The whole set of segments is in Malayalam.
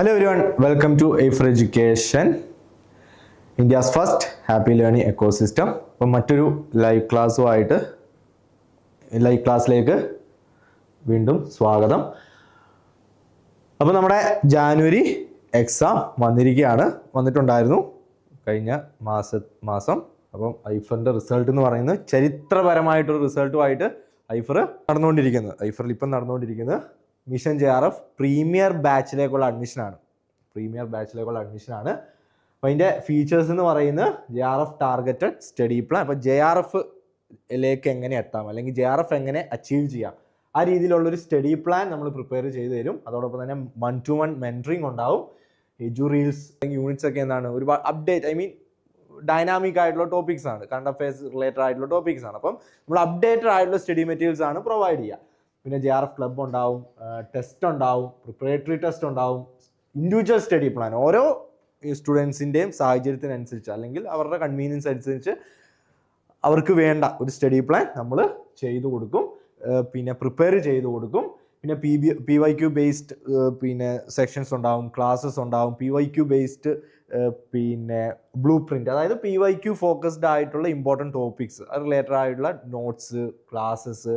Hello everyone welcome to A for education India's first happy learning ecosystem അപ്പം മറ്റൊരു ലൈവ് ക്ലാസ്സുമായിട്ട് ലൈവ് ക്ലാസ്സിലേക്ക് വീണ്ടും സ്വാഗതം. അപ്പോൾ നമ്മുടെ ജാനുവരി എക്സാം വന്നിരിക്കുകയാണ്. വന്നിട്ടുണ്ടായിരുന്നു കഴിഞ്ഞ മാസ മാസം. അപ്പം ഐഫറിന്റെ റിസൾട്ട് എന്ന് പറയുന്നത് ചരിത്രപരമായിട്ടൊരു റിസൾട്ടുമായിട്ട് ഐഫർ നടന്നുകൊണ്ടിരിക്കുന്നത് ഐഫറിൽ ഇപ്പം നടന്നുകൊണ്ടിരിക്കുന്നത് mission J R F premier ബാച്ചിലേക്കുള്ള അഡ്മിഷനാണ്. പ്രീമിയർ ബാച്ചിലേക്കുള്ള അഡ്മിഷനാണ്. അപ്പോൾ അതിന്റെ ഫീച്ചേഴ്സ് എന്ന് പറയുന്നത് J R F targeted study plan അപ്പോൾ ജെ ആർ എഫ് ലേക്ക് എങ്ങനെ എത്താം? അല്ലെങ്കിൽ ജെ ആർ എഫ് എങ്ങനെ അച്ചീവ് ചെയ്യാം? ആ രീതിയിലുള്ളൊരു സ്റ്റഡി പ്ലാൻ നമ്മൾ പ്രിപ്പയർ ചെയ്ത് തരും. അതോടൊപ്പം തന്നെ വൺ ടു വൺ മെന്ററിങ് ഉണ്ടാവും. എജു റീൽസ് അല്ലെങ്കിൽ യൂണിറ്റ്സ് ഒക്കെ എന്താണ്? ഒരുപാട് അപ്ഡേറ്റ് ഐ മീൻ ഡൈനാമിക് ആയിട്ടുള്ള ടോപ്പിക്സ് ആണ്. കറണ്ട് അഫയേഴ്സ് റിലേറ്റഡ് ആയിട്ടുള്ള ടോപ്പിക്സ് ആണ്. അപ്പം നമ്മൾ അപ്ഡേറ്റഡ് ആയിട്ടുള്ള സ്റ്റഡി മെറ്റീരിയൽസ് ആണ് പ്രൊവൈഡ് ചെയ്യുക. പിന്നെ ജെ ആർ എഫ് ക്ലബ് ഉണ്ടാവും ടെസ്റ്റ് ഉണ്ടാവും പ്രിപ്പറേറ്ററി ടെസ്റ്റ് ഉണ്ടാവും ഇൻഡിവിജ്വൽ സ്റ്റഡി പ്ലാൻ ഓരോ സ്റ്റുഡൻസിന്റെയും സാഹചര്യത്തിനനുസരിച്ച് അല്ലെങ്കിൽ അവരുടെ കൺവീനിയൻസ് അനുസരിച്ച് അവർക്ക് വേണ്ട ഒരു സ്റ്റഡി പ്ലാൻ നമ്മൾ ചെയ്തു കൊടുക്കും. പിന്നെ പ്രിപ്പയർ ചെയ്തു കൊടുക്കും. പിന്നെ P B P Y Q based പിന്നെ സെക്ഷൻസ് ഉണ്ടാവും ക്ലാസ്സസ് ഉണ്ടാവും. പി വൈ ക്യു ബേസ്ഡ് പിന്നെ ബ്ലൂ പ്രിന്റ് അതായത് പി വൈ ക്യു ഫോക്കസ്ഡ് ആയിട്ടുള്ള ഇമ്പോർട്ടന്റ് ടോപ്പിക്സ് റിലേറ്റഡ് ആയിട്ടുള്ള നോട്ട്സ് ക്ലാസ്സസ്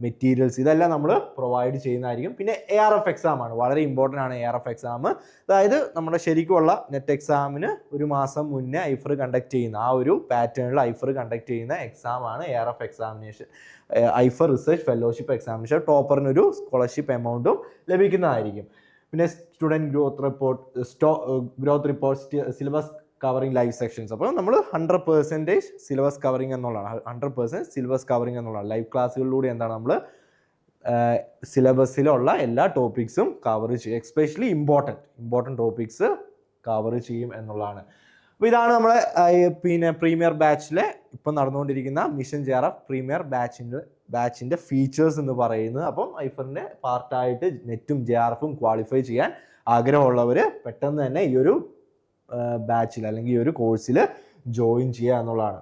മെറ്റീരിയൽസ് ഇതെല്ലാം നമ്മൾ പ്രൊവൈഡ് ചെയ്യുന്നതായിരിക്കും. പിന്നെ എ ആർ എഫ് എക്സാമാണ് വളരെ ഇമ്പോർട്ടന്റ് ആണ് എ ആർ എഫ് എക്സാം അതായത് നമ്മുടെ ശരിക്കുമുള്ള നെറ്റ് എക്സാമിന് ഒരു മാസം മുന്നേ ഐഫർ കണ്ടക്ട് ചെയ്യുന്ന ആ ഒരു പാറ്റേണിൽ ഐഫർ കണ്ടക്ട് ചെയ്യുന്ന എക്സാം ആണ് എ ആർ എഫ് എക്സാമിനേഷൻ ഐഫർ റിസർച്ച് ഫെലോഷിപ്പ് എക്സാമിനേഷൻ ടോപ്പറിനൊരു സ്കോളർഷിപ്പ് എമൗണ്ടും ലഭിക്കുന്നതായിരിക്കും. പിന്നെ സ്റ്റുഡന്റ് ഗ്രോത്ത് റിപ്പോർട്ട് സ്റ്റോ growth report syllabus covering live sections അപ്പോൾ നമ്മൾ ഹൺഡ്രഡ് പെർസെന്റേജ് സിലബസ് കവറിങ് എന്നുള്ളതാണ്. ഹൺഡ്രഡ് പെർസെന്റ് സിലബസ് കവറിങ് എന്നുള്ളതാണ്. ലൈവ് ക്ലാസ്സുകളിലൂടെ എന്താണ് നമ്മൾ സിലബസിലുള്ള എല്ലാ ടോപ്പിക്സും കവർ ചെയ്യും. Especially important important topics cover ചെയ്യും എന്നുള്ളതാണ്. അപ്പോൾ ഇതാണ് നമ്മളെ പിന്നെ പ്രീമിയർ ബാച്ചിലെ ഇപ്പം നടന്നുകൊണ്ടിരിക്കുന്ന മിഷൻ ജെ ആർ പ്രീമിയർ ബാച്ചിന്റെ ബാച്ചിന്റെ ഫീച്ചേഴ്സ് എന്ന് പറയുന്നത്. അപ്പം ഐഫറിന്റെ പാർട്ടായിട്ട് നെറ്റും ജെ ക്വാളിഫൈ ചെയ്യാൻ ആഗ്രഹമുള്ളവർ പെട്ടെന്ന് തന്നെ ഈ ഒരു ബാച്ചിൽ അല്ലെങ്കിൽ ഈ ഒരു കോഴ്സിൽ ജോയിൻ ചെയ്യുക എന്നുള്ളതാണ്.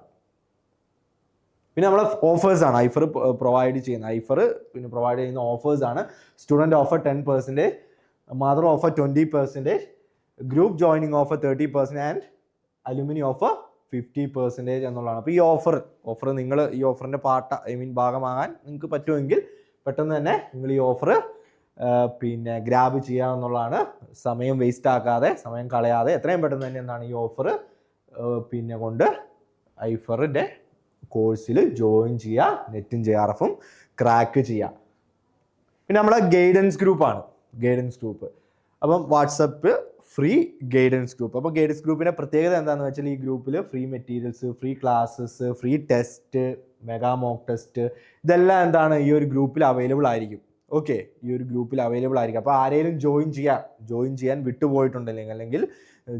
പിന്നെ നമ്മൾ ഓഫേഴ്സാണ് ഐഫർ പ്രൊവൈഡ് ചെയ്യുന്ന ഐഫർ പിന്നെ പ്രൊവൈഡ് ചെയ്യുന്ന ഓഫേഴ്സാണ് student student offer ten percentage mother offer twenty percentage group joining offer thirty percent and alumni offer fifty percentage എന്നുള്ളതാണ്. അപ്പോൾ ഈ ഓഫർ ഓഫർ നിങ്ങൾ ഈ ഓഫറിന്റെ പാർട്ട് ഐ മീൻ ഭാഗമാകാൻ നിങ്ങൾക്ക് പറ്റുമെങ്കിൽ പെട്ടെന്ന് തന്നെ നിങ്ങൾ ഈ ഓഫർ പിന്നെ ഗ്രാബ് ചെയ്യുക എന്നുള്ളതാണ് സമയം വേസ്റ്റ് ആക്കാതെ സമയം കളയാതെ എത്രയും പെട്ടെന്ന് തന്നെ എന്താണ് ഈ ഓഫർ പിന്നെ കൊണ്ട് ഐഫറിന്റെ കോഴ്സിൽ ജോയിൻ ചെയ്യുക നെറ്റും ജെ ആർ എഫും ക്രാക്ക് ചെയ്യുക പിന്നെ നമ്മളെ ഗൈഡൻസ് ഗ്രൂപ്പാണ് ഗൈഡൻസ് ഗ്രൂപ്പ് അപ്പം വാട്സപ്പ് ഫ്രീ ഗൈഡൻസ് ഗ്രൂപ്പ് അപ്പോൾ ഗൈഡൻസ് ഗ്രൂപ്പിന്റെ പ്രത്യേകത എന്താണെന്ന് വെച്ചാൽ ഈ ഗ്രൂപ്പിൽ free materials free classes free test mega mock test ഇതെല്ലാം എന്താണ് ഈ ഒരു ഗ്രൂപ്പിൽ അവൈലബിൾ ആയിരിക്കും. ഓക്കെ ഈ ഒരു ഗ്രൂപ്പിൽ അവൈലബിൾ ആയിരിക്കും. അപ്പോൾ ആരെങ്കിലും ജോയിൻ ചെയ്യാൻ ജോയിൻ ചെയ്യാൻ വിട്ടുപോയിട്ടുണ്ടെങ്കിൽ അല്ലെങ്കിൽ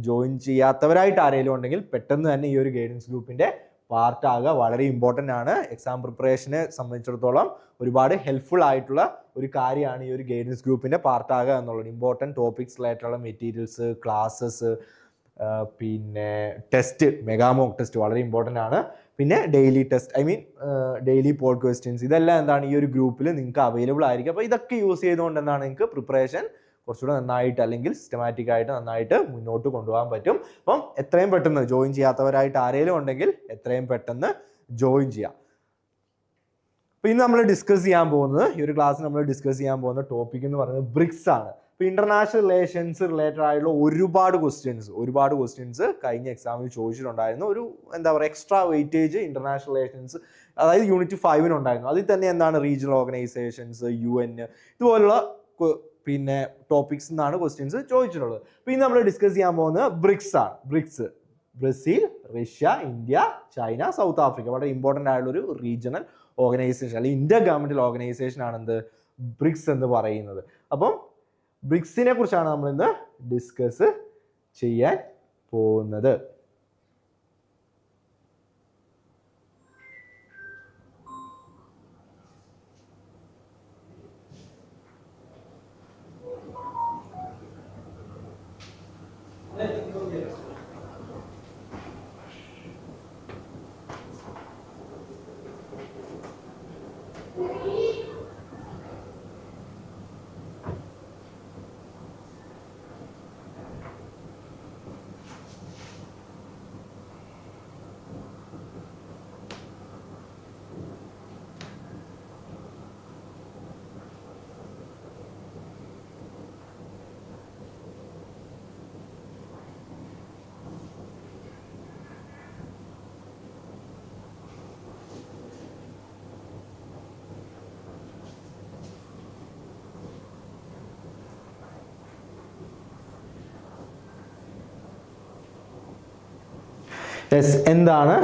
ജോയിൻ ചെയ്യാത്തവരായിട്ട് ആരെങ്കിലും ഉണ്ടെങ്കിൽ പെട്ടെന്ന് തന്നെ ഈ ഒരു ഗൈഡൻസ് ഗ്രൂപ്പിന്റെ പാർട്ടാകുക വളരെ ഇമ്പോർട്ടന്റ് ആണ്. എക്സാം പ്രിപ്പറേഷനെ സംബന്ധിച്ചിടത്തോളം ഒരുപാട് ഹെൽപ്ഫുൾ ആയിട്ടുള്ള ഒരു കാര്യമാണ് ഈ ഒരു ഗൈഡൻസ് ഗ്രൂപ്പിന്റെ പാർട്ടാകുക എന്നുള്ളത്. ഇമ്പോർട്ടന്റ് ടോപ്പിക്സിലായിട്ടുള്ള മെറ്റീരിയൽസ് ക്ലാസ്സസ് പിന്നെ ടെസ്റ്റ് മെഗാമോക്ക് ടെസ്റ്റ് വളരെ ഇമ്പോർട്ടന്റ് ആണ്. പിന്നെ daily test I mean daily poll questions ഇതെല്ലാം എന്താണ്? ഈ ഒരു ഗ്രൂപ്പിൽ നിങ്ങൾക്ക് അവൈലബിൾ ആയിരിക്കും. അപ്പോൾ ഇതൊക്കെ യൂസ് ചെയ്തുകൊണ്ട് എന്താണ് നിങ്ങൾക്ക് പ്രിപ്പറേഷൻ കുറച്ചുകൂടെ നന്നായിട്ട് അല്ലെങ്കിൽ സിസ്റ്റമാറ്റിക് ആയിട്ട് നന്നായിട്ട് മുന്നോട്ട് കൊണ്ടുപോകാൻ പറ്റും. അപ്പം എത്രയും പെട്ടെന്ന് ജോയിൻ ചെയ്യാത്തവരായിട്ട് ആരെങ്കിലും ഉണ്ടെങ്കിൽ എത്രയും പെട്ടെന്ന് ജോയിൻ ചെയ്യാം. അപ്പോൾ ഇന്ന് നമ്മൾ ഡിസ്കസ് ചെയ്യാൻ പോകുന്നത് ഈ ഒരു ക്ലാസ് നമ്മൾ ഡിസ്കസ് ചെയ്യാൻ പോകുന്ന ടോപ്പിക് എന്ന് പറയുന്നത് ബ്രിക്സ് ആണ്. ഇപ്പോൾ ഇന്റർനാഷണൽ റിലേഷൻസ് റിലേറ്റഡ് ആയിട്ടുള്ള ഒരുപാട് ക്വസ്റ്റ്യൻസ് ഒരുപാട് ക്വസ്റ്റ്യൻസ് കഴിഞ്ഞ എക്സാമിൽ ചോദിച്ചിട്ടുണ്ടായിരുന്നു. ഒരു എന്താ പറയുക എക്സ്ട്രാ വെയിറ്റേജ് ഇന്റർനാഷണൽ റിലേഷൻസ് അതായത് യൂണിറ്റ് ഫൈവിനുണ്ടായിരുന്നു അതിൽ തന്നെ എന്താണ് റീജിയണൽ ഓർഗനൈസേഷൻസ് യു എൻ ഇതുപോലുള്ള പിന്നെ ടോപ്പിക്സ് എന്നാണ് ക്വസ്റ്റ്യൻസ് ചോദിച്ചിട്ടുള്ളത്. അപ്പോൾ ഇന്ന് നമ്മൾ ഡിസ്കസ് ചെയ്യാൻ പോകുന്നത് ബ്രിക്സ് ആണ്. BRICS Brazil Russia India China South Africa. വളരെ ഇമ്പോർട്ടന്റ് ആയിട്ടുള്ള ഒരു റീജിയണൽ ഓർഗനൈസേഷൻ അല്ലെങ്കിൽ ഇന്ത്യ ഗവൺമെന്റ് ഓർഗനൈസേഷൻ ആണ് എന്ത് ബ്രിക്സ് എന്ന് പറയുന്നത്. അപ്പം ബ്രിക്സിനെ കുറിച്ചാണ് നമ്മൾ ഇന്ന് ഡിസ്കസ് ചെയ്യാൻ പോകുന്നത്. യെസ് എന്താണ്?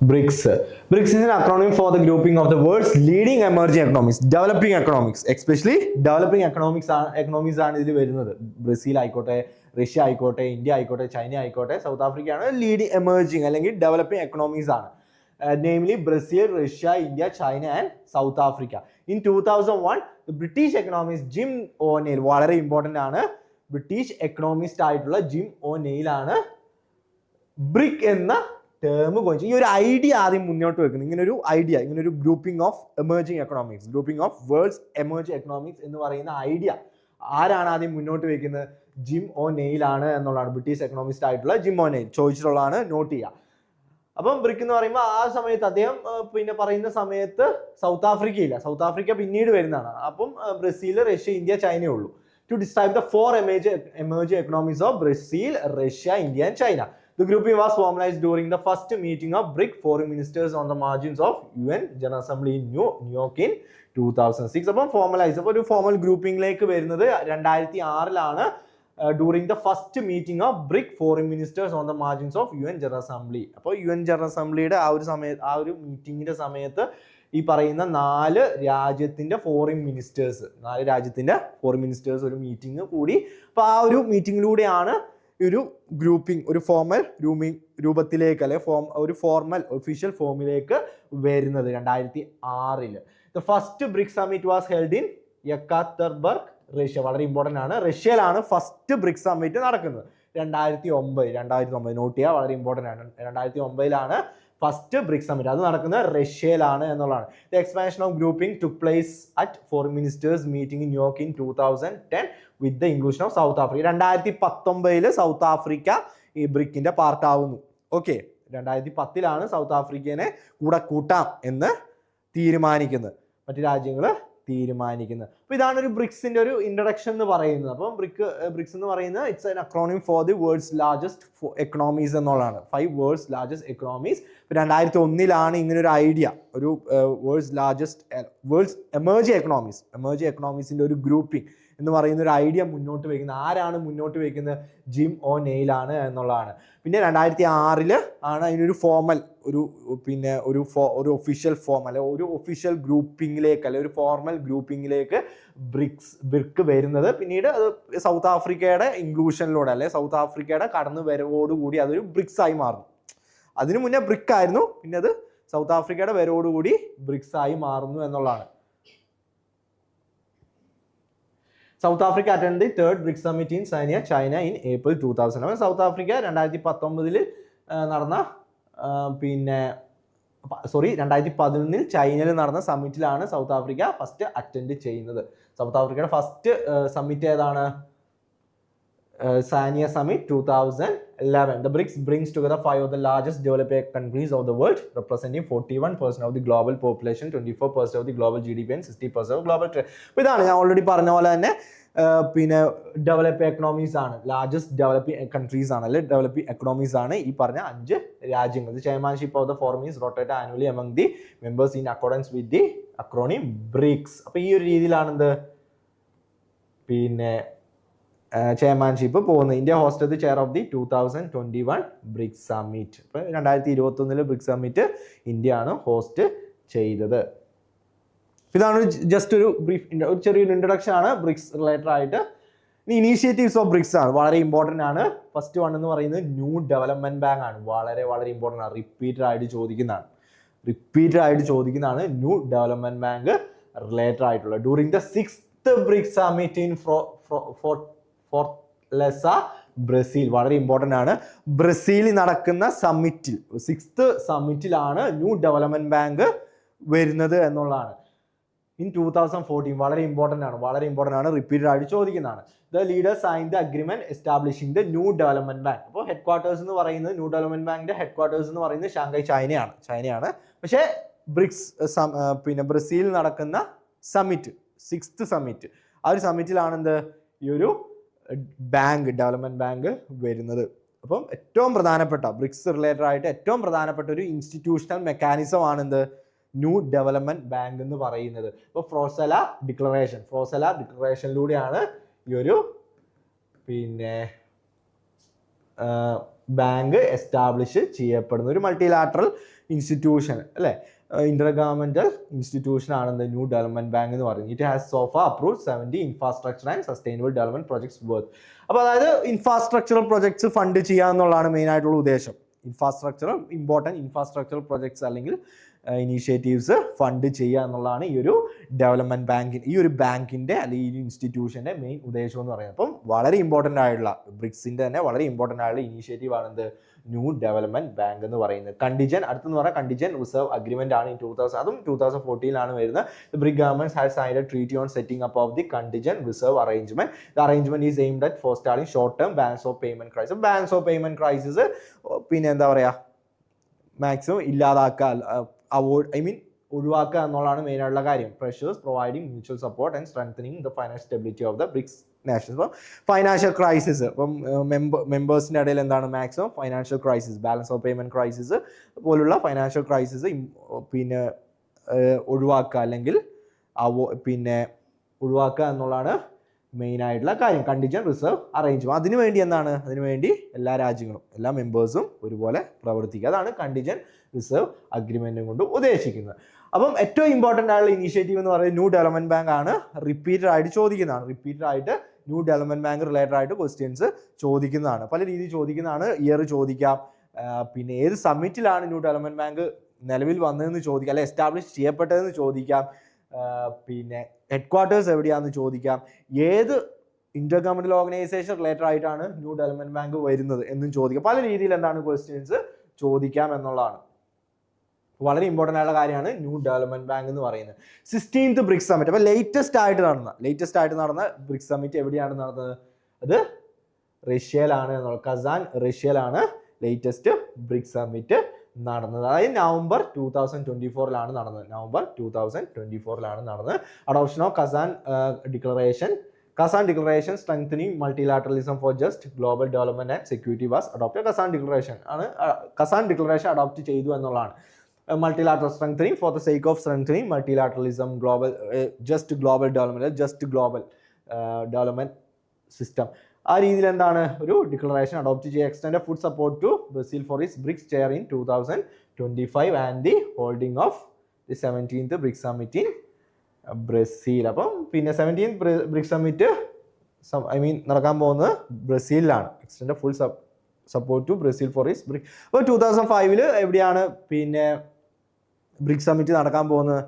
BRICS BRICS is acronym for the grouping of the world's leading emerging economics developing economics especially developing economics ആണ് എക്കണോമിക്സ് ആണ് ഇതിൽ വരുന്നത്. ബ്രസീൽ ആയിക്കോട്ടെ റഷ്യ ആയിക്കോട്ടെ ഇന്ത്യ ആയിക്കോട്ടെ ചൈന ആയിക്കോട്ടെ സൗത്ത് ആഫ്രിക്ക ആണ് ലീഡിംഗ് എമർജിംഗ് അല്ലെങ്കിൽ ഡെവലപ്പിംഗ് എക്കണോമിക്സ് ആണ്. Namely Brazil Russia India China and South Africa. In two thousand one British economist Jim O'Neill വളരെ ഇമ്പോർട്ടന്റ് ആണ് ബ്രിട്ടീഷ് എക്കണോമിസ്റ്റ് ആയിട്ടുള്ള ജിം ഓ ആണ് ബ്രിക് എന്ന ടേം കോയിൻ ഈ ഒരു ഐഡിയ ആദ്യം മുന്നോട്ട് വെക്കുന്നത് ഇങ്ങനെ ഒരു ഐഡിയ ഇങ്ങനെ ഒരു grouping of emerging economics grouping of world's emerging economics എന്ന് പറയുന്ന ഐഡിയ. ആരാണ് ആദ്യം മുന്നോട്ട് വെക്കുന്നത്? ജിം ഓ നെയിലാണ് എന്നുള്ളതാണ്. ബ്രിട്ടീഷ് എക്കണോമിസ്റ്റ് ആയിട്ടുള്ള ജിം ഓ നെയിൽ ചോദിച്ചിട്ടുള്ളതാണ് നോട്ട് ചെയ്യുക. അപ്പം ബ്രിക്ക് എന്ന് പറയുമ്പോൾ ആ സമയത്ത് അദ്ദേഹം പിന്നെ പറയുന്ന സമയത്ത് സൗത്ത് ആഫ്രിക്കയില്ല സൗത്ത് ആഫ്രിക്ക പിന്നീട് വരുന്നതാണ്. അപ്പം ബ്രസീൽ റഷ്യ ഇന്ത്യ ചൈനയേ ഉള്ളൂ. To describe the four emerge emerging economics of Brazil Russia India and China The grouping was formalized during the first meeting of BRIC foreign ministers on the margins of UN General Assembly in New York in 2006. അപ്പം ഫോർമലൈസ് അപ്പോൾ ഒരു ഫോർമൽ ഗ്രൂപ്പിംഗിലേക്ക് വരുന്നത് രണ്ടായിരത്തി ആറിലാണ് during the first meeting of BRIC foreign ministers on the margins of U N general assembly അപ്പോൾ യു എൻ ജനറൽ അസംബ്ലിയുടെ ആ ഒരു സമയത്ത് ആ ഒരു മീറ്റിംഗിന്റെ സമയത്ത് ഈ പറയുന്ന നാല് രാജ്യത്തിന്റെ ഫോറിൻ മിനിസ്റ്റേഴ്സ് നാല് രാജ്യത്തിന്റെ ഫോറിൻ മിനിസ്റ്റേഴ്സ് ഒരു മീറ്റിംഗ് കൂടി. അപ്പോൾ ആ ഒരു മീറ്റിംഗിലൂടെയാണ് ഈ ഒരു ഗ്രൂപ്പിംഗ് ഒരു ഫോമൽ ഗ്രൂമിംഗ് രൂപത്തിലേക്ക് അല്ലെ ഫോം ഒരു ഫോർമൽ ഒഫീഷ്യൽ ഫോമിലേക്ക് വരുന്നത് രണ്ടായിരത്തി ആറിൽ the first BRICS summit was held in Yekaterinburg Russia. വളരെ ഇമ്പോർട്ടന്റ് ആണ്. റഷ്യയിലാണ് ഫസ്റ്റ് ബ്രിക്സ് സമ്മിറ്റ് നടക്കുന്നത്. രണ്ടായിരത്തി ഒമ്പത് രണ്ടായിരത്തി ഒമ്പത് നോട്ട് ചെയ്യുക വളരെ ഇമ്പോർട്ടന്റ് ആണ്. രണ്ടായിരത്തി ഒമ്പതിലാണ് ഫസ്റ്റ് ബ്രിക്സ് സമ്മിറ്റ് അത് നടക്കുന്നത് റഷ്യയിലാണ് എന്നുള്ളതാണ്. The expansion of grouping to place at foreign ministers meeting New York in two thousand ten with the inclusion of South Africa രണ്ടായിരത്തി പത്തൊമ്പതിൽ സൗത്ത് ആഫ്രിക്ക ഈ ബ്രിക്കിന്റെ പാർട്ടാവുന്നു ഓക്കെ രണ്ടായിരത്തി പത്തിലാണ് സൗത്ത് ആഫ്രിക്കനെ കൂടെ കൂട്ടാം എന്ന് തീരുമാനിക്കുന്നത്. മറ്റു രാജ്യങ്ങൾ തീരുമാനിക്കുന്നത്. അപ്പോൾ ഇതാണ് ഒരു ബ്രിക്സിന്റെ ഒരു ഇൻട്രഡക്ഷൻ എന്ന് പറയുന്നത്. അപ്പം ബ്രിക്ക് ബ്രിക്സ് എന്ന് പറയുന്നത് it's an acronym for the world's largest economies എന്നുള്ളതാണ്. ഫൈവ് വേൾഡ്സ് ലാർജസ്റ്റ് എക്കണോമീസ് രണ്ടായിരത്തി ഒന്നിലാണ് ഇങ്ങനെ ഒരു ഐഡിയ ഒരു world's largest world's emerging economies emerging എക്കണോമീസിന്റെ ഒരു ഗ്രൂപ്പിംഗ് എന്ന് പറയുന്ന ഒരു ഐഡിയ മുന്നോട്ട് വയ്ക്കുന്നത്. ആരാണ് മുന്നോട്ട് വയ്ക്കുന്നത്? ജിം ഓ നെയിലാണ് എന്നുള്ളതാണ്. പിന്നെ രണ്ടായിരത്തി ആറിൽ ആണ് അതിനൊരു ഫോമൽ ഒരു പിന്നെ ഒരു ഫോ ഒരു ഒഫീഷ്യൽ ഫോം അല്ലെ ഒരു ഒഫീഷ്യൽ ഗ്രൂപ്പിംഗിലേക്ക് അല്ലെ ഒരു ഫോർമൽ ഗ്രൂപ്പിംഗിലേക്ക് ബ്രിക്സ് ബ്രിക്ക് വരുന്നത്. പിന്നീട് അത് സൗത്ത് ആഫ്രിക്കയുടെ ഇൻക്ലൂഷനിലൂടെ അല്ലെ സൗത്ത് ആഫ്രിക്കയുടെ കടന്നു വരവോടുകൂടി അതൊരു ബ്രിക്സ് ആയി മാറുന്നു. അതിനു മുന്നേ ബ്രിക്ക് ആയിരുന്നു. പിന്നെ അത് സൗത്ത് ആഫ്രിക്കയുടെ വരവോടുകൂടി ബ്രിക്സ് ആയി മാറുന്നു എന്നുള്ളതാണ്. South Africa attend the third BRICS summit in Sanya China in April two thousand അപ്പോൾ സൗത്ത് ആഫ്രിക്ക രണ്ടായിരത്തി പത്തൊമ്പതിൽ നടന്ന പിന്നെ സോറി രണ്ടായിരത്തി പതിനൊന്നിൽ ചൈനയിൽ നടന്ന സമ്മിറ്റിലാണ് സൗത്ത് ആഫ്രിക്ക ഫസ്റ്റ് അറ്റൻഡ് ചെയ്യുന്നത്. സൗത്ത് ആഫ്രിക്കയുടെ ഫസ്റ്റ് സമ്മിറ്റ് ഏതാണ് Sanya summit two thousand eleven the BRICS brings together five of the largest developing countries of the world representing forty one percent of the global population twenty four percent of the global G D P sixty percent of global അപ്പോൾ ഇതാണ് ഞാൻ ഓൾറെഡി പറഞ്ഞ പോലെ തന്നെ പിന്നെ ഡെവലപ്പ് എക്കണോമീസ് ആണ്. ലാർജസ്റ്റ് ഡെവലപ്പിംഗ് കൺട്രീസ് ആണ് അല്ലെ? ഡെവലപ്പിംഗ് എക്കണോമീസ് ആണ് ഈ പറഞ്ഞ അഞ്ച് രാജ്യങ്ങൾ. The chairmanship of the forum is rotate annually among the members in accordance with the acronym BRICS അപ്പോൾ ഈ ഒരു രീതിയിലാണ് എന്ത് പിന്നെ ചെയർമാൻഷിപ്പ് പോകുന്നത് India host the chair of the two thousand twenty one BRICS summit ഇപ്പം രണ്ടായിരത്തി ഇരുപത്തി ഒന്നിൽ ബ്രിക്സ് സമ്മിറ്റ് ഇന്ത്യ ആണ് ഹോസ്റ്റ് ചെയ്തത് ഇതാണ് ജസ്റ്റ് ഒരു ബ്രീഫ് ഒരു ചെറിയൊരു ഇൻട്രൊഡക്ഷൻ ആണ് ബ്രിക്സ് റിലേറ്റഡ് ആയിട്ട്. ഇനി ഇനീഷ്യേറ്റീവ്സ് ഓഫ് ബ്രിക്സ് ആണ്. വളരെ ഇമ്പോർട്ടന്റ് ആണ്. ഫസ്റ്റ് വൺ എന്ന് പറയുന്നത് ന്യൂ ഡെവലപ്മെന്റ് ബാങ്ക് ആണ്. വളരെ വളരെ ഇമ്പോർട്ടന്റ് ആണ്. റിപ്പീറ്റഡ് ആയിട്ട് ചോദിക്കുന്നതാണ്. റിപ്പീറ്റഡ് ആയിട്ട് ചോദിക്കുന്നതാണ് ന്യൂ ഡെവലപ്മെന്റ് ബാങ്ക് റിലേറ്റഡ് ആയിട്ടുള്ള. During the six BRICS summit in Fortaleza Brazil. വളരെ ഇമ്പോർട്ടന്റ് ആണ്. ബ്രസീലിൽ നടക്കുന്ന സമ്മിറ്റിൽ സിക്സ്ത് സമ്മിറ്റിലാണ് ന്യൂ ഡെവലപ്മെന്റ് ബാങ്ക് വരുന്നത് എന്നുള്ളതാണ്. ഇൻ ടൂ തൗസൻഡ് ഫോർട്ടീൻ വളരെ ഇമ്പോർട്ടന്റ് ആണ് വളരെ ഇമ്പോർട്ടന്റ് ആണ്. റിപ്പീറ്റഡ് ആയിട്ട് ചോദിക്കുന്നതാണ്. The leaders sign the agreement establishing the new development bank അപ്പോൾ ഹെഡ് ക്വാർട്ടേഴ്സ് എന്ന് പറയുന്നത് ന്യൂ ഡെവലപ്മെന്റ് ബാങ്കിന്റെ ഹെഡ് ക്വാർട്ടേഴ്സ് എന്ന് പറയുന്നത് ഷാങ്കായ് ചൈനയാണ്. ചൈനയാണ്. പക്ഷേ ബ്രിക്സ് പിന്നെ ബ്രസീലിൽ നടക്കുന്ന സമ്മിറ്റ് സിക്സ്ത് സമ്മിറ്റ് ആ ഒരു സമ്മിറ്റിലാണ് എന്ത്? ഈ ഒരു ബാങ്ക് ഡെവലപ്മെന്റ് ബാങ്ക് വരുന്നത്. അപ്പം ഏറ്റവും പ്രധാനപ്പെട്ട ബ്രിക്സ് റിലേറ്റഡ് ആയിട്ട് ഏറ്റവും പ്രധാനപ്പെട്ട ഒരു ഇൻസ്റ്റിറ്റ്യൂഷണൽ മെക്കാനിസം ആണ് എന്ത്? ന്യൂ ഡെവലപ്മെന്റ് ബാങ്ക് എന്ന് പറയുന്നത്. ഇപ്പോൾ ഫ്രോസല ഡിക്ലറേഷൻ ഫ്രോസല ഡിക്ലറേഷനിലൂടെയാണ് ഈ ഒരു പിന്നെ ബാങ്ക് എസ്റ്റാബ്ലിഷ് ചെയ്യപ്പെടുന്ന ഒരു മൾട്ടിലാറ്ററൽ ഇൻസ്റ്റിറ്റ്യൂഷൻ അല്ലേ? ഇന്റർ ഗവൺമെന്റൽ ഇൻസ്റ്റിറ്റ്യൂഷൻ ആണ് ന്യൂ ഡെവലപ്മെന്റ് ബാങ്ക് എന്ന് പറയുന്നത് it has so far approve seventy infrastructure and sustainable development projects worth അപ്പോൾ അതായത് ഇൻഫ്രാസ്ട്രക്ചറൽ പ്രോജക്ട്സ് ഫണ്ട് ചെയ്യുക എന്നുള്ളതാണ് മെയിൻ ആയിട്ടുള്ള ഉദ്ദേശം. ഇൻഫ്രാസ്ട്രക്ചർ ഇമ്പോർട്ടന്റ് ഇൻഫ്രാസ്ട്രക്ചറൽ പ്രൊജക്ട്സ് അല്ലെങ്കിൽ ഇനീഷ്യേറ്റീവ്സ് ഫണ്ട് ചെയ്യുക എന്നുള്ളതാണ് ഈ ഒരു ഡെവലപ്മെന്റ് ബാങ്കിന്റെ ഈ ഒരു ബാങ്കിന്റെ അല്ലെങ്കിൽ ഈ ഒരു ഇൻസ്റ്റിറ്റ്യൂഷന്റെ മെയിൻ ഉദ്ദേശം എന്ന് പറയുന്നത്. അപ്പം വളരെ ഇമ്പോർട്ടന്റ് ആയിട്ടുള്ള ബ്രിക്സിന്റെ തന്നെ വളരെ ഇമ്പോർട്ടന്റ് ആയിട്ടുള്ള ഇനീഷ്യേറ്റീവ് ആണ് എന്ത് ന്യൂ ഡെവലപ്മെന്റ് ബാങ്ക് എന്ന് പറയുന്നത്. കണ്ടിജൻ അടുത്തെന്ന് പറഞ്ഞാൽ കണ്ടിജൻ റിസർവ് അഗ്രിമെന്റ് ആണ് ടൂ തൗസൻഡ് അതും ടൂ തൗസൻഡ് ഫോർട്ടീനിലാണ് വരുന്നത്. BRIC government has signed treaty on setting up of the contingent reserve arrangement arrangement is aimed at for starting short term balance of payment crisis balance of payment crisis പിന്നെ എന്താ പറയാ? മാക്സിമം ഇല്ലാതാക്കാൻ അവോയ്ഡ് ഐ മീൻ ഒഴിവാക്കുക എന്നുള്ളതാണ് മെയിനായിട്ടുള്ള കാര്യം. Pressures providing mutual support and strengthening the financial stability of the BRICS nations ഇപ്പം ഫൈനാൻഷ്യൽ ക്രൈസിസ് ഇപ്പം മെമ്പർ മെമ്പേഴ്സിന്റെ ഇടയിൽ എന്താണ് maximum financial crisis balance of payment crisis പോലുള്ള ഫൈനാൻഷ്യൽ ക്രൈസിസ് പിന്നെ ഒഴിവാക്കുക അല്ലെങ്കിൽ പിന്നെ ഒഴിവാക്കുക എന്നുള്ളതാണ് മെയിൻ ആയിട്ടുള്ള കാര്യം. കണ്ടീഷൻ റിസർവ് അറേഞ്ച്മെന്റ് അതിനു വേണ്ടി എന്താണ്? അതിനു വേണ്ടി എല്ലാ രാജ്യങ്ങളും എല്ലാ മെമ്പേഴ്സും ഒരുപോലെ പ്രവർത്തിക്കുക. അതാണ് കണ്ടീഷൻ റിസർവ് അഗ്രിമെന്റും കൊണ്ട് ഉദ്ദേശിക്കുന്നത്. അപ്പം ഏറ്റവും ഇമ്പോർട്ടന്റ് ആയിട്ടുള്ള ഇനീഷ്യേറ്റീവ് എന്ന് പറയുന്നത് ന്യൂ ഡെവലപ്മെന്റ് ബാങ്ക് ആണ്. റിപ്പീറ്റഡ് ആയിട്ട് ചോദിക്കുന്നതാണ്. റിപ്പീറ്റഡ് ആയിട്ട് ന്യൂ ഡെവലപ്മെന്റ് ബാങ്ക് റിലേറ്റഡ് ആയിട്ട് ക്വസ്റ്റ്യൻസ് ചോദിക്കുന്നതാണ്. പല രീതിയിൽ ചോദിക്കുന്നതാണ്. ഇയർ ചോദിക്കാം. പിന്നെ ഏത് സമ്മിറ്റിലാണ് ന്യൂ ഡെവലപ്മെന്റ് ബാങ്ക് നിലവിൽ വന്നതെന്ന് ചോദിക്കാം. അല്ലെ എസ്റ്റാബ്ലിഷ് ചെയ്യപ്പെട്ടതെന്ന് ചോദിക്കാം. പിന്നെ ഹെഡ് ക്വാർട്ടേഴ്സ് എവിടെയാണെന്ന് ചോദിക്കാം. ഏത് ഇന്റർ ഗവൺമെന്റൽ ഓർഗനൈസേഷൻ റിലേറ്റഡ് ആയിട്ടാണ് ന്യൂ ഡെവലപ്മെന്റ് ബാങ്ക് വരുന്നത് എന്നും ചോദിക്കാം. പല രീതിയിൽ എന്താണ് ക്വസ്റ്റ്യൻസ് ചോദിക്കാം എന്നുള്ളതാണ്. വളരെ ഇമ്പോർട്ടന്റ് ആയിട്ടുള്ള കാര്യമാണ് ന്യൂ ഡെവലപ്മെന്റ് ബാങ്ക് എന്ന് പറയുന്നത്. സിക്സ്റ്റീൻത്ത് ബ്രിക്സ് സമ്മിറ്റ് അപ്പോൾ ലേറ്റസ്റ്റ് ആയിട്ട് നടന്ന ലേറ്റസ്റ്റ് ആയിട്ട് നടന്ന ബ്രിക്സ് സമ്മിറ്റ് എവിടെയാണ് നടന്നത്? അത് റഷ്യയിലാണ് എന്നുള്ളത് കസാൻ റഷ്യയിലാണ് ലേറ്റസ്റ്റ് ബ്രിക്സ് സമ്മിറ്റ് നടന്നത്. അതായത് നവംബർ ടൂ തൗസൻഡ് ട്വന്റി ഫോറിലാണ് നടന്നത്. നവംബർ ടൂ തൗസൻഡ് ട്വന്റി ഫോറിലാണ് നടന്നത് adoption of Kazan declaration Kazan declaration strengthening multilateralism for just global development and security was adopt Kazan declaration ആണ് കസാൻ ഡിക്ലറേഷൻ അഡോപ്റ്റ് ചെയ്തു എന്നുള്ളതാണ്. Multilateral strengthening for the sake of strengthening multilateralism global just global development just global development system ആ രീതിയിൽ എന്താണ് ഒരു ഡിക്ലറേഷൻ അഡോപ്റ്റ് ചെയ്യുക extend food support to Brazil for its BRICS chair in two thousand twenty five and the holding of the seventeenth BRICS summit in Brazil അപ്പം പിന്നെ seventeen BRICS summit I mean നടക്കാൻ പോകുന്നത് ബ്രസീലിലാണ്. Extend full support to Brazil for is BRIC അപ്പോൾ ടു തൗസൻഡ് ഫൈവിൽ എവിടെയാണ് പിന്നെ ബ്രിക്സ് സമ്മിറ്റ് നടക്കാൻ പോകുന്നത്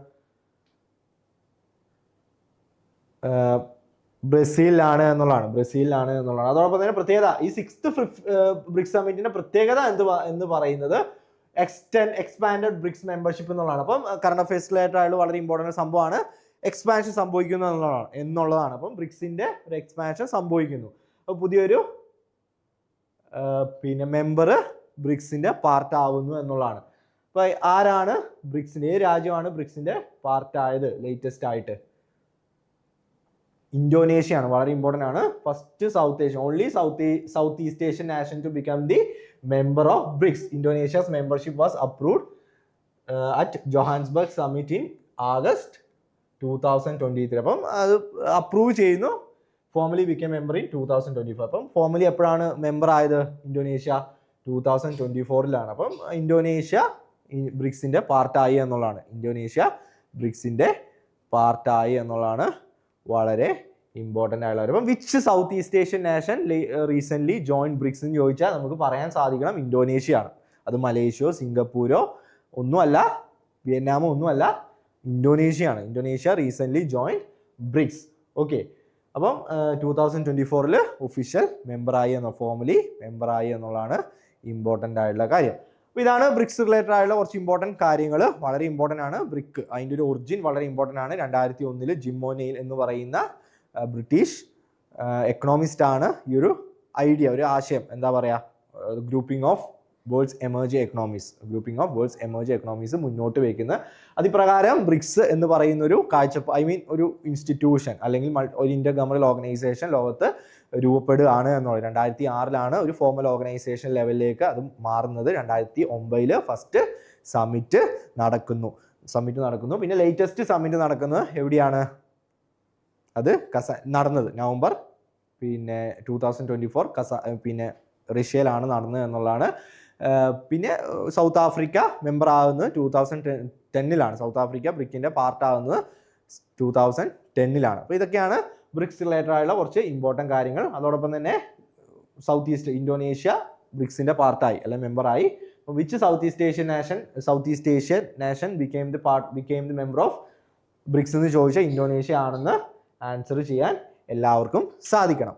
ബ്രസീലിലാണ് എന്നുള്ളതാണ്. ബ്രസീലിലാണ് എന്നുള്ളതാണ്. അതോടൊപ്പം തന്നെ പ്രത്യേകത ഈ സിക്സ്ത് ബ്രിക്സ് സമ്മിറ്റിന്റെ പ്രത്യേകത എന്ത് എന്ന് പറയുന്നത് എക്സ്റ്റെൻ എക്സ്പാൻഡഡ് ബ്രിക്സ് മെമ്പർഷിപ്പ് എന്നുള്ളതാണ്. അപ്പം കറണ്ട് അഫയേഴ്സ് റിലേറ്റഡ് വളരെ ഇമ്പോർട്ടന്റ് സംഭവമാണ്. എക്സ്പാൻഷൻ സംഭവിക്കുന്നു എന്നുള്ളതാണ് എന്നുള്ളതാണ്. അപ്പം ബ്രിക്സിന്റെ ഒരു എക്സ്പാൻഷൻ സംഭവിക്കുന്നു. അപ്പോൾ പുതിയൊരു പിന്നെ മെമ്പർ ബ്രിക്സിന്റെ പാർട്ട് ആവുന്നു എന്നുള്ളതാണ്. അപ്പൊ ആരാണ് ബ്രിക്സിന്റെ ഏത് രാജ്യമാണ് ബ്രിക്സിന്റെ പാർട്ടായത് ലേറ്റസ്റ്റ് ആയിട്ട്? ഇന്തോനേഷ്യ ആണ് വളരെ ഇമ്പോർട്ടന്റ് ആണ്. First South Asia only South South East Asian nation to become the member of BRICS Indonesia's membership was approved at Johannesburg summit in August two thousand twenty three അപ്പം അത് അപ്രൂവ് ചെയ്യുന്നു. Formally become member in two thousand twenty four അപ്പം ഫോർമലി എപ്പോഴാണ് മെമ്പർ ആയത്? ഇന്തോനേഷ്യ ടൂ തൗസൻഡ് ട്വന്റി ഫോറിലാണ് അപ്പം ഇന്തോനേഷ്യ ബ്രിക്സിന്റെ പാർട്ടായി എന്നുള്ളതാണ്. ഇന്തോനേഷ്യ ബ്രിക്സിന്റെ പാർട്ടായി എന്നുള്ളതാണ് വളരെ ഇമ്പോർട്ടന്റ് ആയിട്ടുള്ള അപ്പം which South East Asian nation recently join BRICS എന്ന് ചോദിച്ചാൽ നമുക്ക് പറയാൻ സാധിക്കണം ഇന്തോനേഷ്യ ആണ് അത് മലേഷ്യയോ സിംഗപ്പൂരോ ഒന്നുമല്ല വിയറ്റ്നാമോ ഒന്നുമല്ല ഇന്തോനേഷ്യ ആണ് Indonesia recently join BRICS okay അപ്പം ടൂ തൗസൻഡ് ട്വന്റി ഫോറിൽ ഒഫീഷ്യൽ മെമ്പറായി എന്ന ഫോമിലി മെമ്പറായി എന്നുള്ളതാണ് ഇമ്പോർട്ടന്റ് ആയിട്ടുള്ള കാര്യം. ഇതാണ് ബ്രിക്സ് റിലേറ്റഡ് ആയിട്ടുള്ള കുറച്ച് ഇമ്പോർട്ടന്റ് കാര്യങ്ങൾ വളരെ ഇമ്പോർട്ടന്റ് ആണ്. ബ്രിക്ക് അതിന്റെ ഒരു ഒറിജിൻ വളരെ ഇമ്പോർട്ടന്റ് ആണ്. രണ്ടായിരത്തി ഒന്നിൽ ജിമ്മോനെയിൽ എന്ന് പറയുന്ന ബ്രിട്ടീഷ് എക്കണോമിസ്റ്റ് ആണ് ഈ ഒരു ഐഡിയ ഒരു ആശയം. എന്താ പറയുക grouping of world's emerging economies grouping of world's emerging economies മുന്നോട്ട് വയ്ക്കുന്നത് അതിപ്രകാരം ബ്രിക്സ് എന്ന് പറയുന്ന ഒരു കാഴ്ചപ്പ് ഐ മീൻ ഒരു ഇൻസ്റ്റിറ്റ്യൂഷൻ അല്ലെങ്കിൽ ഒരു ഇന്റർ ഗവൺമെന്റ് ഓർഗനൈസേഷൻ ലോകത്ത് രൂപപ്പെടുകയാണ് എന്നുള്ളത്. രണ്ടായിരത്തി ആറിലാണ് ഒരു ഫോമൽ ഓർഗനൈസേഷൻ ലെവലിലേക്ക് അത് മാറുന്നത്. രണ്ടായിരത്തി ഒമ്പതിൽ ഫസ്റ്റ് സമ്മിറ്റ് നടക്കുന്നു. സമ്മിറ്റ് നടക്കുന്നു. പിന്നെ ലേറ്റസ്റ്റ് സമ്മിറ്റ് നടക്കുന്നത് എവിടെയാണ്? അത് കസ നടന്നത് നവംബർ പിന്നെ ടൂ തൗസൻഡ് ട്വന്റി ഫോർ കസ പിന്നെ റഷ്യയിലാണ് നടന്നത് എന്നുള്ളതാണ് പിന്നെ സൗത്ത് ആഫ്രിക്ക മെമ്പർ ആകുന്നത് ടൂ തൗസൻഡ് ടെന്നിലാണ് സൗത്ത് ആഫ്രിക്ക ബ്രിക്കിന്റെ പാർട്ടാകുന്നത് ടു തൗസൻഡ് ടെന്നിലാണ് അപ്പോൾ ഇതൊക്കെയാണ് ബ്രിക്സ് റിലേറ്റഡ് ആയുള്ള കുറച്ച് ഇമ്പോർട്ടന്റ് കാര്യങ്ങൾ. അതോടൊപ്പം തന്നെ സൗത്ത് ഈസ്റ്റ് ഇന്തോനേഷ്യ ബ്രിക്സിന്റെ പാർട്ടായി അല്ലെ മെമ്പറായി which South East Asian nation South East Asian nation became the part became the member of BRICS എന്ന് ചോദിച്ചാൽ ഇന്തോനേഷ്യ ആണെന്ന് ആൻസർ ചെയ്യാൻ എല്ലാവർക്കും സാധിക്കണം.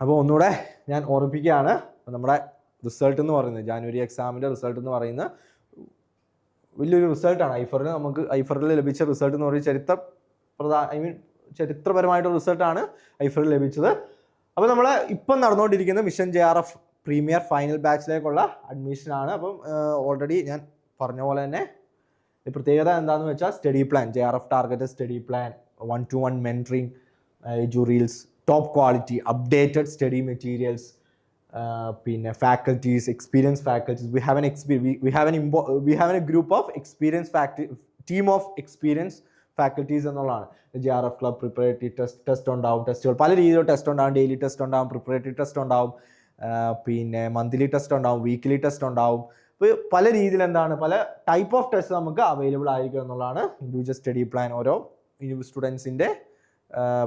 അപ്പോൾ ഒന്നുകൂടെ ഞാൻ ഓർമ്മിപ്പിക്കുകയാണ്. നമ്മുടെ റിസൾട്ട് എന്ന് പറയുന്നത് ജാനുവരി എക്സാമിന്റെ റിസൾട്ട് എന്ന് പറയുന്നത് വലിയൊരു റിസൾട്ടാണ് ഐഫറിൽ നമുക്ക് ഐഫറിൽ ലഭിച്ച റിസൾട്ട് എന്ന് പറയുന്നത് ചരിത്ര പ്രധാന ഐ മീൻ ചരിത്രപരമായിട്ടുള്ള റിസൾട്ടാണ് ഐഫറിൽ ലഭിച്ചത്. അപ്പോൾ നമ്മൾ ഇപ്പം നടന്നുകൊണ്ടിരിക്കുന്ന mission J R F premier final ബാച്ചിലേക്കുള്ള അഡ്മിഷനാണ് അപ്പം ഓൾറെഡി ഞാൻ പറഞ്ഞ പോലെ തന്നെ പ്രത്യേകത എന്താണെന്ന് വെച്ചാൽ study plan J R F target study plan one to one mentoring ജുറീൽസ് top quality updated study materials പിന്നെ faculties experience faculties we have an expe we have an impo we have an a group of experience faculty team of experience faculties എന്നുള്ളതാണ്. G R F club preparatory test test ഉണ്ടാവും ടെസ്റ്റുകൾ പല രീതിയിലുള്ള ടെസ്റ്റ് ഉണ്ടാവും. ഡെയിലി ടെസ്റ്റ് ഉണ്ടാവും പ്രിപ്പറേറ്ററി ടെസ്റ്റ് ഉണ്ടാവും. പിന്നെ മന്ത്ലി ടെസ്റ്റ് ഉണ്ടാവും വീക്ക്ലി ടെസ്റ്റ് ഉണ്ടാവും. പല രീതിയിൽ എന്താണ് പല ടൈപ്പ് ഓഫ് ടെസ്റ്റ് നമുക്ക് അവൈലബിൾ ആയിരിക്കും എന്നുള്ളതാണ് ഇൻഡിവിജ്വൽ സ്റ്റഡി പ്ലാൻ ഓരോ സ്റ്റുഡൻസിന്റെ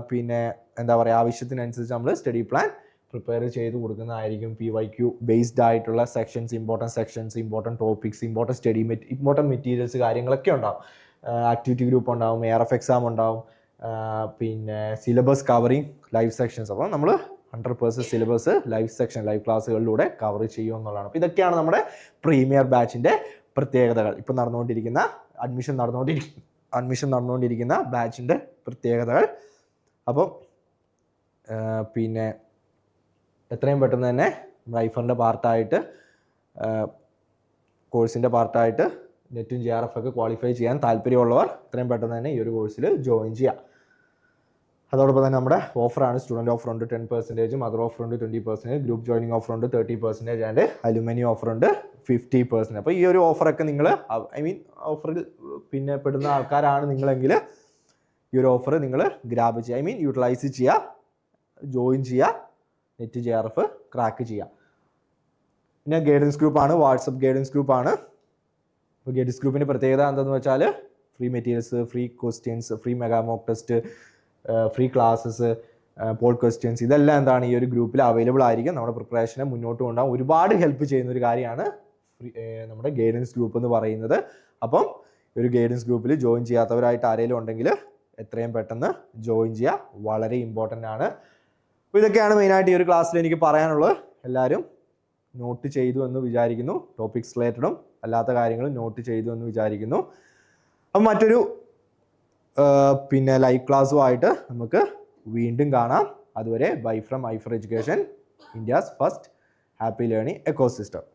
പിന്നെ എന്താ പറയുക ആവശ്യത്തിനനുസരിച്ച് നമ്മൾ സ്റ്റഡി പ്ലാൻ പ്രിപ്പയർ ചെയ്ത് കൊടുക്കുന്നതായിരിക്കും പി വൈ ക്യു ബേസ്ഡ് ആയിട്ടുള്ള sections important sections important topics important study met important materials കാര്യങ്ങളൊക്കെ ഉണ്ടാവും. ആക്ടിവിറ്റി ഗ്രൂപ്പ് ഉണ്ടാവും എയർ എഫ് എക്സാം ഉണ്ടാവും പിന്നെ സിലബസ് കവറിങ് ലൈവ് സെക്ഷൻസ് അപ്പോൾ നമ്മൾ hundred percent syllabus live section live ക്ലാസ്സുകളിലൂടെ cover ചെയ്യും എന്നുള്ളതാണ്. അപ്പോൾ ഇതൊക്കെയാണ് നമ്മുടെ പ്രീമിയർ ബാച്ചിന്റെ പ്രത്യേകതകൾ. ഇപ്പോൾ നടന്നുകൊണ്ടിരിക്കുന്ന അഡ്മിഷൻ നടന്നുകൊണ്ടിരിക്കുന്ന അഡ്മിഷൻ നടന്നുകൊണ്ടിരിക്കുന്ന ബാച്ചിന്റെ പ്രത്യേകതകൾ. അപ്പം പിന്നെ എത്രയും പെട്ടെന്ന് തന്നെ ഐഫോണിന്റെ പാർട്ടായിട്ട് കോഴ്സിന്റെ പാർട്ടായിട്ട് നെറ്റും ജി ആർ എഫ് ഒക്കെ ക്വാളിഫൈ ചെയ്യാൻ താല്പര്യമുള്ളവർ എത്രയും പെട്ടെന്ന് തന്നെ ഈ ഒരു കോഴ്സിൽ ജോയിൻ ചെയ്യാം. അതോടൊപ്പം തന്നെ നമ്മുടെ ഓഫറാണ്. സ്റ്റുഡന്റ് ഓഫർ ഉണ്ട് ടെൻ പെർസെന്റേജ് മദർ ഓഫർ ഉണ്ട് twenty percentage group joining offer ഉണ്ട് thirty percentage and alumni offer ഉണ്ട് ഫിഫ്റ്റി പെർസെന്റ് അപ്പോൾ ഈ ഒരു ഓഫറൊക്കെ നിങ്ങൾ ഐ മീൻ ഓഫറിൽ പിന്നെ പെടുന്ന ആൾക്കാരാണ് നിങ്ങളെങ്കിൽ ഈ ഒരു ഓഫർ നിങ്ങൾ ഗ്രാബ് ചെയ്യുക. ഐ മീൻ യൂട്ടിലൈസ് ചെയ്യുക ജോയിൻ ചെയ്യുക. NET J R F crack ചെയ്യുക പിന്നെ ഗൈഡൻസ് ഗ്രൂപ്പാണ് വാട്സപ്പ് ഗൈഡൻസ് ഗ്രൂപ്പാണ് അപ്പോൾ ഗൈഡൻസ് ഗ്രൂപ്പിന്റെ പ്രത്യേകത എന്താണെന്ന് വെച്ചാൽ free materials free questions free mega mock test free classes poll questions ഇതെല്ലാം എന്താണ് ഈ ഒരു ഗ്രൂപ്പിൽ അവൈലബിൾ ആയിരിക്കും. നമ്മുടെ പ്രിപ്പറേഷനെ മുന്നോട്ട് കൊണ്ടുപോകാൻ ഒരുപാട് ഹെൽപ്പ് ചെയ്യുന്ന ഒരു കാര്യമാണ് നമ്മുടെ ഗൈഡൻസ് ഗ്രൂപ്പ് എന്ന് പറയുന്നത്. അപ്പം ഒരു ഗൈഡൻസ് ഗ്രൂപ്പിൽ ജോയിൻ ചെയ്യാത്തവരായിട്ട് ആരെങ്കിലും ഉണ്ടെങ്കിൽ എത്രയും പെട്ടെന്ന് ജോയിൻ ചെയ്യുക. വളരെ ഇമ്പോർട്ടന്റ് ആണ്. അപ്പോൾ ഇതൊക്കെയാണ് മെയിനായിട്ട് ഈ ഒരു ക്ലാസ്സിൽ എനിക്ക് പറയാനുള്ളത്. എല്ലാവരും നോട്ട് ചെയ്തു എന്ന് വിചാരിക്കുന്നു. ടോപ്പിക്സ് റിലേറ്റഡും അല്ലാത്ത കാര്യങ്ങളും നോട്ട് ചെയ്തു എന്ന് വിചാരിക്കുന്നു. അപ്പം മറ്റൊരു പിന്നെ ലൈവ് ക്ലാസ്സുമായിട്ട് നമുക്ക് വീണ്ടും കാണാം. അതുവരെ bye from I for education India's first happy learning ecosystem